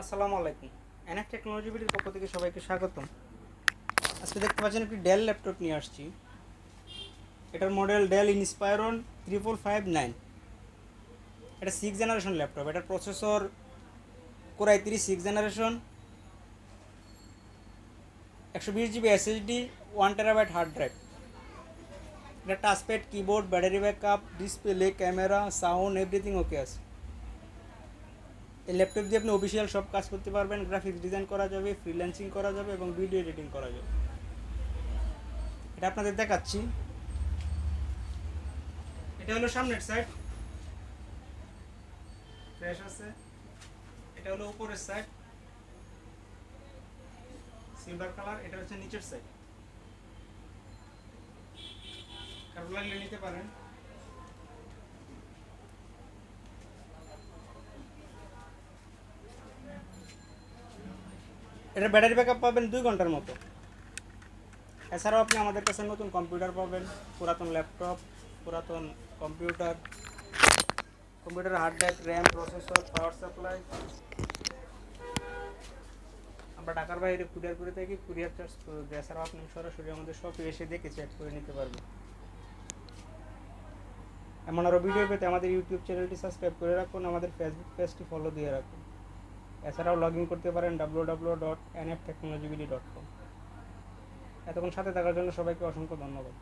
আসসালামু আলাইকুম। NF technology বিডির পক্ষ থেকে সবাইকে স্বাগতম। আজকে দেখতে পাচ্ছেন একটি ডেল ল্যাপটপ নিয়ে আসছি। এটার model Dell Inspiron triple five nine এটা সিক্স জেনারেশন ল্যাপটপ এটার প্রসেসর কোরাই তিরিশ সিক্স জেনারেশন একশো বিশ GB SSD one terabyte hard drive এটা touchpad keyboard battery backup display camera sound everything okay আছে। এই ল্যাপটপ দিয়ে আপনি অফিসিয়াল সব কাজ করতে পারবেন গ্রাফিক্স ডিজাইন করা যাবে ফ্রিল্যান্সিং করা যাবে এবং ভিডিও এডিটিং করা যাবে। এটা আপনাদের দেখাচ্ছি। এটা হলো সামনের সাইড ফ্রেশ আছে। এটা হলো উপরের সাইড সিলভার কালার এটা হচ্ছে নিচের সাইড কারও লাগলে নিতে পারেন। এটা ব্যাটারি ব্যাকআপ পাবেন দুই ঘণ্টার মতো। এছাড়াও আপনি আমাদের কাছে নতুন কম্পিউটার পাবেন, পুরাতন ল্যাপটপ, পুরাতন computer computer hard drive, RAM, processor, power supply. আমরা ঢাকার বাইরে কুরিয়ার করে থাকি, কুরিয়ার চার্জ এছাড়াও আপনি সরাসরি আমাদের শপে এসে দেখে চেক করে নিতে পারবেন। এমন আরও ভিডিও পেতে আমাদের ইউটিউব চ্যানেলটি সাবস্ক্রাইব করে রাখুন, আমাদের ফেসবুক পেজটি ফলো দিয়ে রাখুন। এছাড়াও লগ ইন করতে পারেন W W dot N F technology dot com এতক্ষণ সাথে থাকার জন্য সবাইকে অসংখ্য ধন্যবাদ।